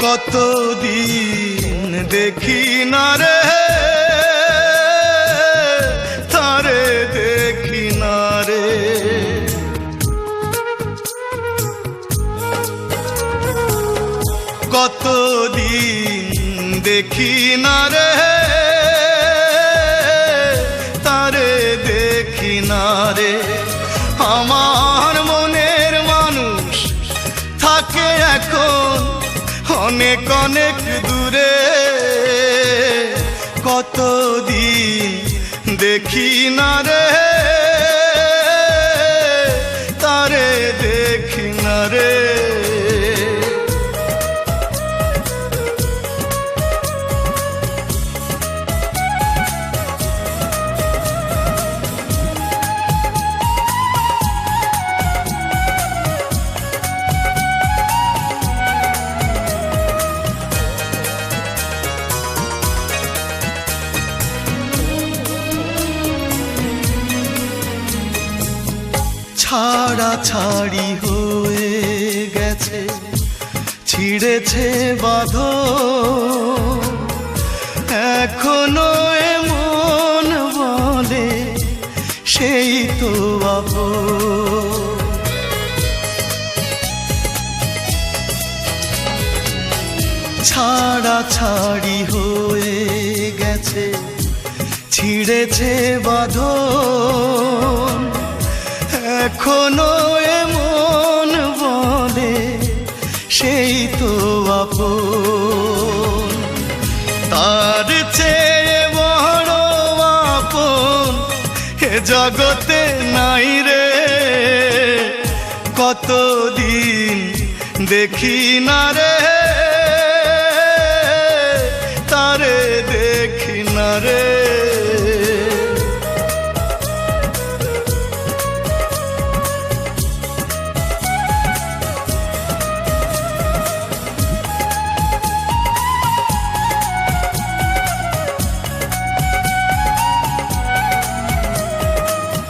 কতদিন দেখি না রে? তারে দেখি না রে। কতদিন দেখি না রে? তারে দেখি না রে। আমার মনের মানুষ থাকে এখন। অনেক অনেক দূরে। কতদিন দেখি না রে। ছাড়া ছাড়ি হয়ে গেছে, ছিঁড়েছে বাঁধ এখনও এমন বলে সেই তো আপন। ছাড়া ছাড়ি হয়ে গেছে, ছিঁড়েছে বাঁধন। এখনও এমন বলে, সেই তো আপন। তার চেয়ে বড় আপন এ জগতে নাই রে। কতদিন দেখি না রে।